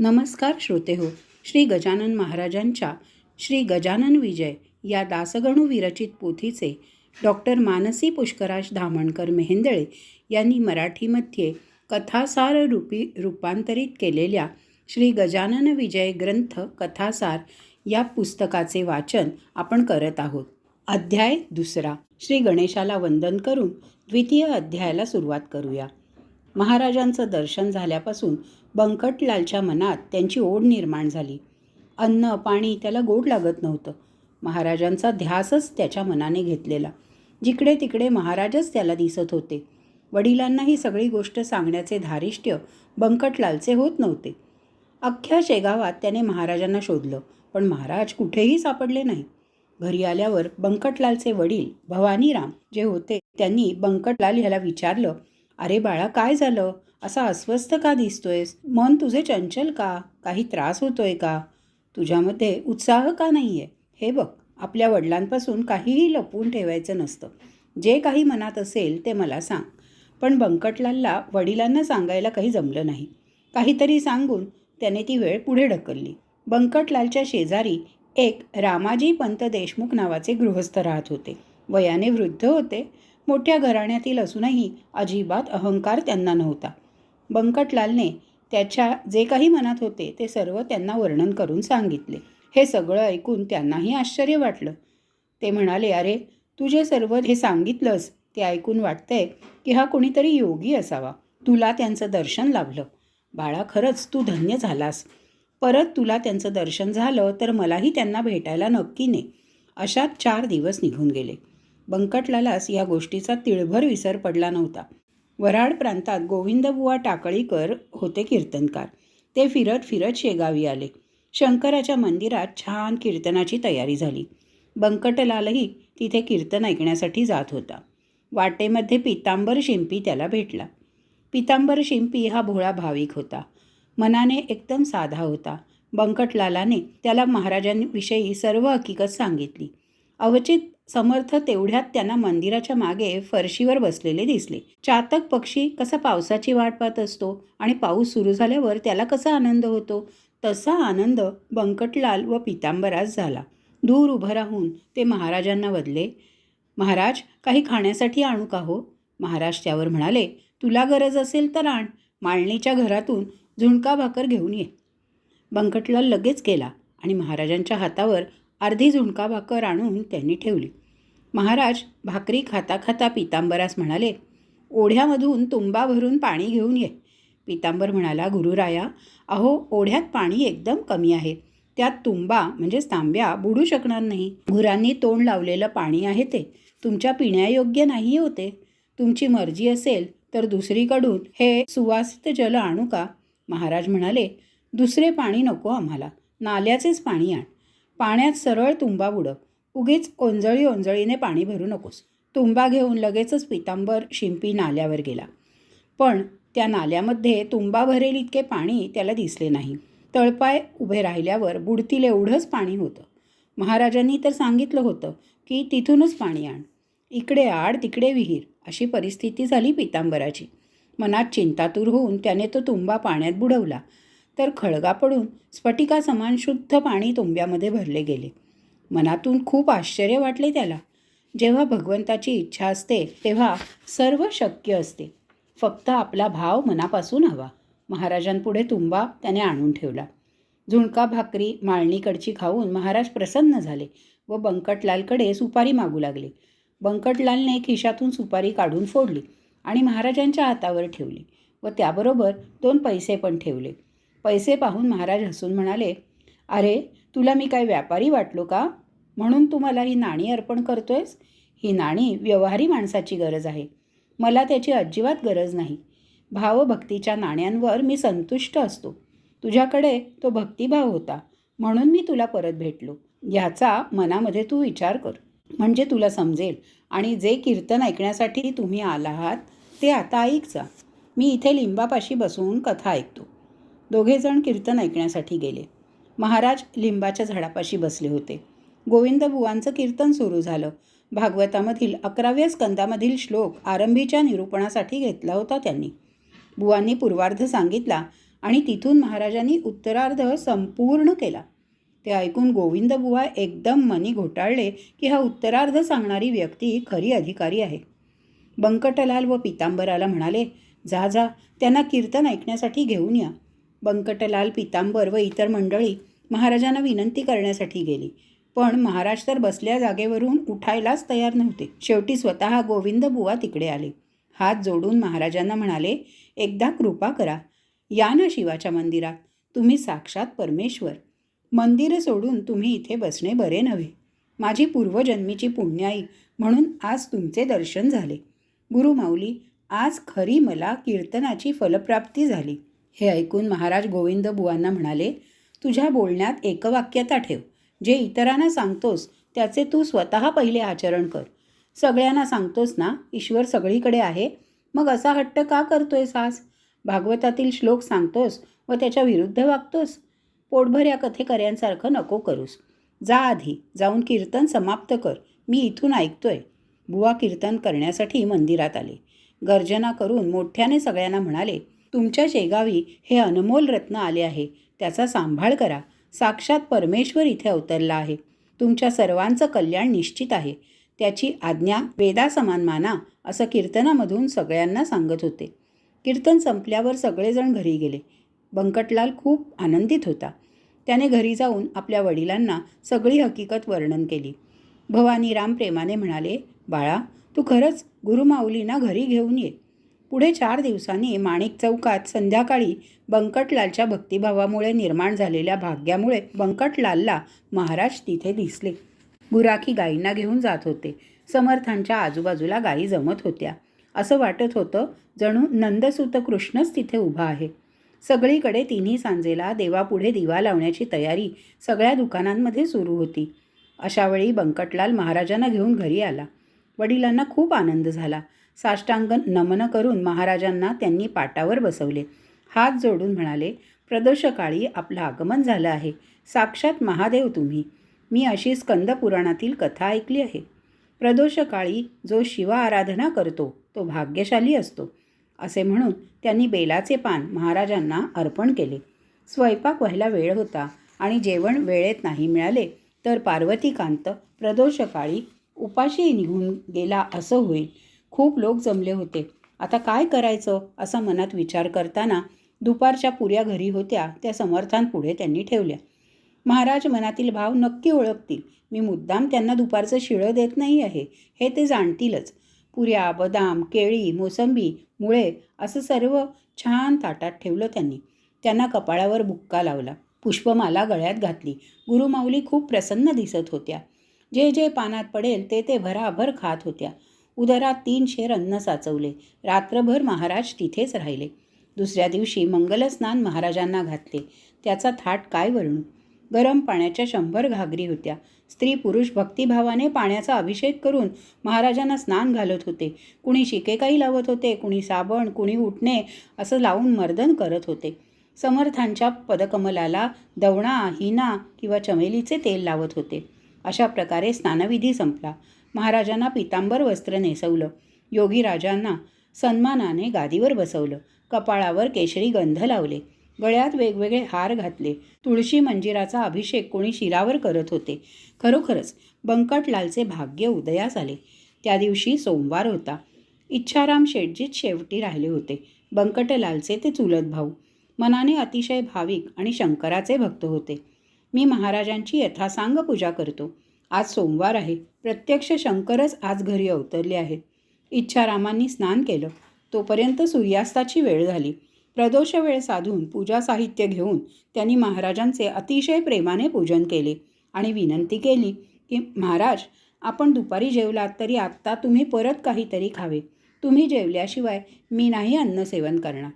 नमस्कार श्रोते हो श्री गजानन महाराजांच्या श्री गजानन विजय या दासगणू विरचित पोथीचे डॉक्टर मानसी पुष्कराज धामणकर मेहेंदळे यांनी मराठीमध्ये कथासार रूपी रूपांतरित केलेल्या श्री गजानन विजय ग्रंथ कथासार या पुस्तकाचे वाचन आपण करत आहोत. अध्याय दुसरा. श्री गणेशाला वंदन करून द्वितीय अध्यायाला सुरुवात करूया. महाराजांचं दर्शन झाल्यापासून बंकटलालच्या मनात त्यांची ओढ निर्माण झाली. अन्न पाणी त्याला गोड लागत नव्हतं. महाराजांचा ध्यासच त्याच्या मनाने घेतलेला. जिकडे तिकडे महाराजच त्याला दिसत होते. वडिलांना ही सगळी गोष्ट सांगण्याचे धारिष्ट्य बंकटलालचे होत नव्हते. अख्ख्या शेगावात त्याने महाराजांना शोधलं पण महाराज कुठेही सापडले नाही. घरी आल्यावर बंकटलालचे वडील भवानीराम जे होते त्यांनी बंकटलाल ह्याला विचारलं अरे बाळा काय झालं? असा अस्वस्थ का दिसतोयस? मन तुझे चंचल का? काही त्रास होतोय का? तुझ्यामध्ये उत्साह का नाही आहे हे बघ आपल्या वडिलांपासून काहीही लपवून ठेवायचं नसतं. जे काही मनात असेल ते मला सांग. पण बंकटलालला वडिलांना सांगायला काही जमलं नाही. काहीतरी सांगून त्याने ती वेळ पुढे ढकलली. बंकटलालच्या शेजारी एक रामाजी पंत देशमुख नावाचे गृहस्थ राहत होते. वयाने वृद्ध होते. मोठ्या घराण्यातील असूनही अजिबात अहंकार त्यांना नव्हता. बंकटलालने त्याच्या जे काही मनात होते ते सर्व त्यांना वर्णन करून सांगितले. हे सगळं ऐकून त्यांनाही आश्चर्य वाटलं. ते म्हणाले अरे तू जे सर्व हे सांगितलंस ते ऐकून वाटतंय की हा कोणीतरी योगी असावा. तुला त्यांचं दर्शन लाभलं. बाळा खरंच तू धन्य झालास. परत तुला त्यांचं दर्शन झालं तर मलाही त्यांना भेटायला नक्की ने. अशात चार दिवस निघून गेले. बंकटलालास या गोष्टीचा तिळभर विसर पडला नव्हता. वराड प्रांतात गोविंदबुवा टाकळीकर होते कीर्तनकार. ते फिरत फिरत शेगावी आले. शंकराच्या मंदिरात छान कीर्तनाची तयारी झाली. बंकटलालही तिथे कीर्तन ऐकण्यासाठी जात होता. वाटेमध्ये पितांबर शिंपी त्याला भेटला. पितांबर शिंपी हा भोळा भाविक होता. मनाने एकदम साधा होता. बंकटलालाने त्याला महाराजांविषयी सर्व हकीकत सांगितली. अवचित समर्थ तेवढ्यात त्यांना मंदिराच्या मागे फरशीवर बसलेले दिसले. चातक पक्षी कसा पावसाची वाट पाहत असतो आणि पाऊस सुरू झाल्यावर त्याला कसा आनंद होतो? तसा आनंद बंकटलाल व पितांबरास झाला. दूर उभं राहून ते महाराजांना बदले महाराज काही खाण्यासाठी आणू का हो? महाराज त्यावर म्हणाले तुला गरज असेल तर आण माळणीच्या घरातून झुणका भाकर घेऊन ये. बंकटलाल लगेच गेला आणि महाराजांच्या हातावर अर्धी झुणका भाकर आणून त्यांनी ठेवली. महाराज भाकरी खाता खाता पितांबरास म्हणाले ओढ्यामधून तुंबा भरून पाणी घेऊन ये. पितांबर म्हणाला गुरुराया अहो ओढ्यात पाणी एकदम कमी आहे. त्यात तुंबा म्हणजेच तांब्या बुडू शकणार नाही. गुरांनी तोंड लावलेलं पाणी आहे ते. तुमच्या पिण्यायोग्य नाही होते. तुमची मर्जी असेल तर दुसरीकडून हे सुवासित जल आणू का? महाराज म्हणाले दुसरे पाणी नको आम्हाला. नाल्याचेच पाणी आण. पाण्यात सरळ तुंबा बुडव उगीच ओंजळी ओंजळीने पाणी भरू नकोस. तुंबा घेऊन लगेचच पितांबर शिंपी नाल्यावर गेला. पण त्या नाल्यामध्ये तुंबा भरेल इतके पाणी त्याला दिसले नाही. तळपाय उभे राहिल्यावर बुडतील एवढंच पाणी होतं. महाराजांनी तर सांगितलं होतं की तिथूनच पाणी आण. इकडे आड तिकडे विहीर. अशी परिस्थिती झाली पितांबराची. मनात चिंतातूर होऊन त्याने तो तुंबा पाण्यात बुडवला. तर खळगा पडून स्फटिका समान शुद्ध पाणी तुंब्यामध्ये भरले गेले. मनातून खूप आश्चर्य वाटले त्याला. जेव्हा भगवंताची इच्छा असते तेव्हा सर्व शक्य असते. फक्त आपला भाव मनापासून हवा. महाराजांपुढे तुंबा त्याने आणून ठेवला. झुणका भाकरी माळणीकडची खाऊन महाराज प्रसन्न झाले व बंकटलालकडे सुपारी मागू लागले. बंकटलालने खिशातून सुपारी काढून फोडली आणि महाराजांच्या हातावर ठेवली व त्याबरोबर दोन पैसे पण ठेवले. पैसे पाहून महाराज हसून म्हणाले अरे तुला मी काय व्यापारी वाटलो का? म्हणून तू मला ही नाणी अर्पण करतोयस? ही नाणी व्यवहारी माणसाची गरज आहे. मला त्याची अजिबात गरज नाही. भावभक्तीच्या नाण्यांवर मी संतुष्ट असतो. तुझ्याकडे तो भक्तिभाव होता. म्हणून मी तुला परत भेटलो. ह्याचा मनामध्ये तू विचार कर. म्हणजे तुला समजेल. आणि जे कीर्तन ऐकण्यासाठी तुम्ही आला आहात ते आता ऐक जा. मी इथे लिंबापाशी बसून कथा ऐकतो. दोघेजण कीर्तन ऐकण्यासाठी गेले. महाराज लिंबाच्या झाडापाशी बसले होते. गोविंद बुवांचं कीर्तन सुरू झालं. भागवतामधील अकराव्या स्कंदामधील श्लोक आरंभीच्या निरूपणासाठी घेतला होता त्यांनी. बुवांनी पूर्वार्ध सांगितला आणि तिथून महाराजांनी उत्तरार्ध संपूर्ण केला. ते ऐकून गोविंद बुवा एकदम मनी घोटाळले की हा उत्तरार्ध सांगणारी व्यक्ती खरी अधिकारी आहे. बंकटलाल व पितांबराला म्हणाले जा जा त्यांना कीर्तन ऐकण्यासाठी घेऊन या. बंकटलाल पितांबर व इतर मंडळी महाराजांना विनंती करण्यासाठी गेली. पण महाराज तर बसल्या जागेवरून उठायलाच तयार नव्हते. शेवटी स्वतः गोविंद बुवा तिकडे आले. हात जोडून महाराजांना म्हणाले एकदा कृपा करा. या ना शिवाच्या मंदिरात. तुम्ही साक्षात परमेश्वर. मंदिर सोडून तुम्ही इथे बसणे बरे नव्हे. माझी पूर्वजन्मीची पुण्याई म्हणून आज तुमचे दर्शन झाले. गुरुमाऊली आज खरी मला कीर्तनाची फलप्राप्ती झाली. हे ऐकून महाराज गोविंद बुवांना म्हणाले तुझ्या बोलण्यात एकवाक्यता ठेव. जे इतरांना सांगतोस त्याचे तू स्वतः पहिले आचरण कर. सगळ्यांना सांगतोस ना ईश्वर सगळीकडे आहे. मग असा हट्ट का करतोय सास भागवतातील श्लोक सांगतोस व त्याच्या विरुद्ध वागतोस? पोटभर या कथेकऱ्यांसारखं नको करूस. जा आधी जाऊन कीर्तन समाप्त कर. मी इथून ऐकतोय. बुवा कीर्तन करण्यासाठी मंदिरात आले. गर्जना करून मोठ्याने सगळ्यांना म्हणाले तुमच्या शेगावी हे अनमोल रत्न आले आहे. त्याचा सांभाळ करा. साक्षात परमेश्वर इथे अवतरला आहे. तुमच्या सर्वांचं कल्याण निश्चित आहे. त्याची आज्ञा वेदासमान माना असं कीर्तनामधून सगळ्यांना सांगत होते. कीर्तन संपल्यावर सगळेजण घरी गेले. बंकटलाल खूप आनंदित होता. त्याने घरी जाऊन आपल्या वडिलांना सगळी हकीकत वर्णन केली. भवानीराम प्रेमाने म्हणाले बाळा तू खरंच गुरुमाऊलींना घरी घेऊन ये. पुढे चार दिवसांनी माणिक चौकात संध्याकाळी बंकटलालच्या भक्तिभावामुळे निर्माण झालेल्या भाग्यामुळे बंकटलालला महाराज तिथे दिसले. गुराखी गायींना घेऊन जात होते. समर्थांच्या आजूबाजूला गायी जमत होत्या. असं वाटत होतं जणू नंदसूत कृष्णच तिथे उभा आहे. सगळीकडे तिन्ही सांजेला देवापुढे दिवा लावण्याची तयारी सगळ्या दुकानांमध्ये सुरू होती. अशावेळी बंकटलाल महाराजांना घेऊन घरी आला. वडिलांना खूप आनंद झाला. साष्टांग नमन करून महाराजांना त्यांनी पाटावर बसवले. हात जोडून म्हणाले प्रदोषकाळी आपलं आगमन झालं आहे. साक्षात महादेव तुम्ही. मी अशी स्कंद पुराणातील कथा ऐकली आहे. प्रदोषकाळी जो शिव आराधना करतो तो भाग्यशाली असतो. असे म्हणून त्यांनी बेलाचे पान महाराजांना अर्पण केले. स्वयंपाक व्हायला वेळ होता आणि जेवण वेळेत नाही मिळाले तर पार्वतीकांत प्रदोषकाळी उपाशी निघून गेला असं होईल. खूप लोक जमले होते. आता काय करायचं? असा मनात विचार करताना दुपारच्या पुऱ्या घरी होत्या त्या समर्थांपुढे त्यांनी ठेवल्या. महाराज मनातील भाव नक्की ओळखतील. मी मुद्दाम त्यांना दुपारचं शिळं देत नाही आहे. हे ते जाणतीलच. पुऱ्या बदाम केळी मोसंबी मुळे असं सर्व छान ताटात ठेवलं त्यांनी. त्यांना कपाळावर बुक्का लावला. पुष्पमाला गळ्यात घातली. गुरुमाऊली खूप प्रसन्न दिसत होत्या. जे जे पानात पडेल ते ते भराभर खात होत्या. उदरात तीन शेर अन्न साचवले. रात्रभर महाराज तिथेच राहिले. दुसऱ्या दिवशी मंगलस्नान महाराजांना घातले. त्याचा थाट काय वर्णू गरम पाण्याच्या शंभर घागरी होत्या. स्त्री पुरुष भक्तिभावाने पाण्याचा अभिषेक करून महाराजांना स्नान घालत होते. कुणी शिकेकाई लावत होते कुणी साबण कुणी उठणे असं लावून मर्दन करत होते. समर्थांच्या पदकमलाला दवणा हिना किंवा चमेलीचे तेल लावत होते. अशा प्रकारे स्नानविधी संपला. महाराजांना पितांबर वस्त्र नेसवलं. योगीराजांना सन्मानाने गादीवर बसवलं. कपाळावर केशरी गंध लावले. गळ्यात वेगवेगळे हार घातले. तुळशी मंजिराचा अभिषेक कोणी शिरावर करत होते. खरोखरच बंकटलालचे भाग्य उदयास आले. त्या दिवशी सोमवार होता. इच्छाराम शेटजीत शेवटी राहिले होते. बंकटलालचे ते चुलत भाऊ. मनाने अतिशय भाविक आणि शंकराचे भक्त होते. मी महाराजांची यथासांग पूजा करतो. आज सोमवार आहे. प्रत्यक्ष शंकरच आज घरी अवतरले आहेत. इच्छारामांनी स्नान केलं. तोपर्यंत सूर्यास्ताची वेळ झाली. प्रदोष वेळ साधून पूजा साहित्य घेऊन त्यांनी महाराजांचे अतिशय प्रेमाने पूजन केले आणि विनंती केली की महाराज आपण दुपारी जेवलात तरी आत्ता तुम्ही परत काहीतरी खावे. तुम्ही जेवल्याशिवाय मी नाही अन्न सेवन करणार.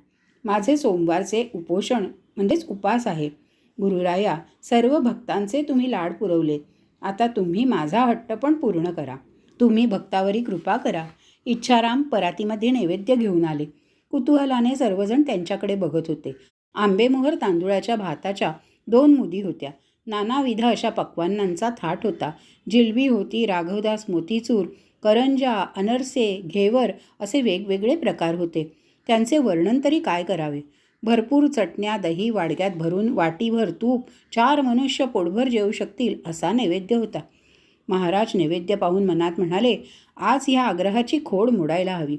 माझे सोमवारचे उपोषण म्हणजेच उपास आहे. गुरुराया सर्व भक्तांचे तुम्ही लाड पुरवलेत आता तुम्ही माझा हट्ट पण पूर्ण करा. तुम्ही भक्तावरी कृपा करा. इच्छाराम परातीमध्ये नैवेद्य घेऊन आले. कुतूहलाने सर्वजण त्यांच्याकडे बघत होते. आंबेमोहर तांदुळाच्या भाताच्या दोन मुदी होत्या. नानाविध अशा पक्वान्नांचा थाट होता. जिलबी होती राघवदास मोतीचूर करंजा अनरसे घेवर असे वेगवेगळे प्रकार होते. त्यांचे वर्णन तरी काय करावे? भरपूर चटण्या दही वाडग्यात भरून वाटीभर तूप चार मनुष्य पोटभर जेवू शकतील असा नैवेद्य होता. महाराज नैवेद्य पाहून मनात म्हणाले आज ह्या आग्रहाची खोड मोडायला हवी.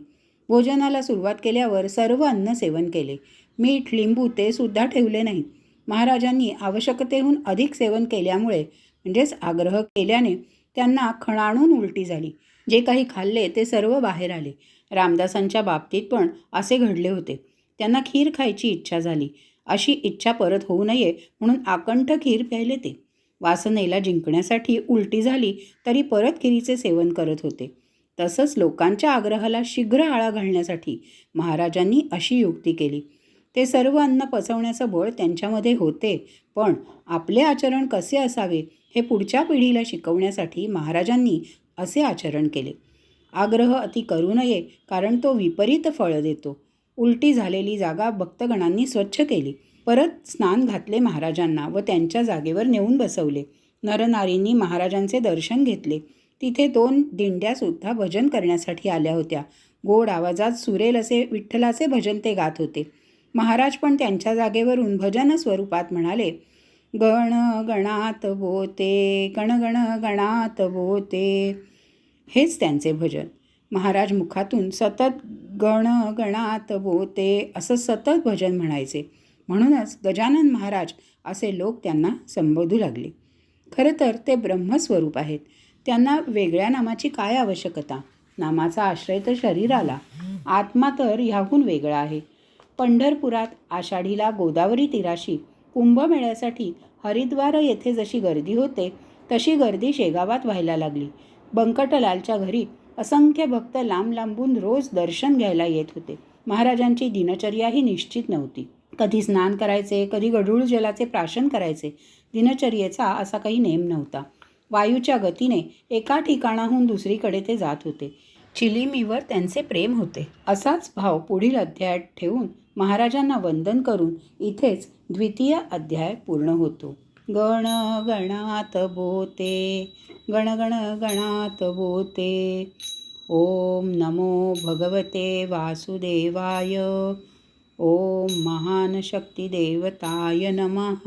भोजनाला सुरुवात केल्यावर सर्व अन्न सेवन केले. मीठ लिंबू ते सुद्धा ठेवले नाही. महाराजांनी आवश्यकतेहून अधिक सेवन केल्यामुळे म्हणजेच आग्रह केल्याने त्यांना खणाणून उलटी झाली. जे काही खाल्ले ते सर्व बाहेर आले. रामदासांच्या बाबतीत पण असे घडले होते. त्यांना खीर खायची इच्छा झाली. अशी इच्छा परत होऊ नये म्हणून आकंठ खीर प्यायले ते. वासनेला जिंकण्यासाठी उलटी झाली तरी परत खिरीचे सेवन करत होते. तसंच लोकांच्या आग्रहाला शीघ्र आळा घालण्यासाठी महाराजांनी अशी युक्ती केली. ते सर्व अन्न पचवण्याचं बळ त्यांच्यामध्ये होते पण आपले आचरण कसे असावे हे पुढच्या पिढीला शिकवण्यासाठी महाराजांनी असे आचरण केले. आग्रह अति करू नये कारण तो विपरीत फळं देतो. उलटी झालेली जागा भक्तगणांनी स्वच्छ केली. परत स्नान घातले महाराजांना व त्यांच्या जागेवर नेऊन बसवले. नरनारींनी महाराजांचे दर्शन घेतले. तिथे दोन दिंड्यासुद्धा भजन करण्यासाठी आल्या होत्या. गोड आवाजात सुरेल असे विठ्ठलाचे भजन ते गात होते. महाराज पण त्यांच्या जागेवरून भजन स्वरूपात म्हणाले गण गणात बोते गण गण गणात बोते. हेच त्यांचे भजन. महाराज मुखातून सतत गण गणात बोते असं सतत भजन म्हणायचे. म्हणूनच गजानन महाराज असे लोक त्यांना संबोधू लागले. खरं तर ते ब्रह्मस्वरूप आहेत. त्यांना वेगळ्या नामाची काय आवश्यकता? नामाचा आश्रय तर शरीराला. आत्मा तर ह्याहून वेगळा आहे. पंढरपुरात आषाढीला गोदावरी तीराशी कुंभमेळ्यासाठी हरिद्वार येथे जशी गर्दी होते तशी गर्दी शेगावात व्हायला लागली. बंकटलालच्या घरी असंख्य भक्त लांब लांबून रोज दर्शन घ्यायला येत होते. महाराजांची दिनचर्याही निश्चित नव्हती. कधी स्नान करायचे कधी गढूळ जलाचे प्राशन करायचे दिनचर्येचा असा काही नेम नव्हता. वायूच्या गतीने एका ठिकाणाहून दुसरीकडे ते जात होते. चिलिमीवर त्यांचे प्रेम होते. असाच भाव पुढील अध्यायात ठेवून महाराजांना वंदन करून इथेच द्वितीय अध्याय पूर्ण होतो. गण गणात बोते गण गण गणात बोते. ओम नमो भगवते वासुदेवाय ओम महान शक्तिदेवताय नमः.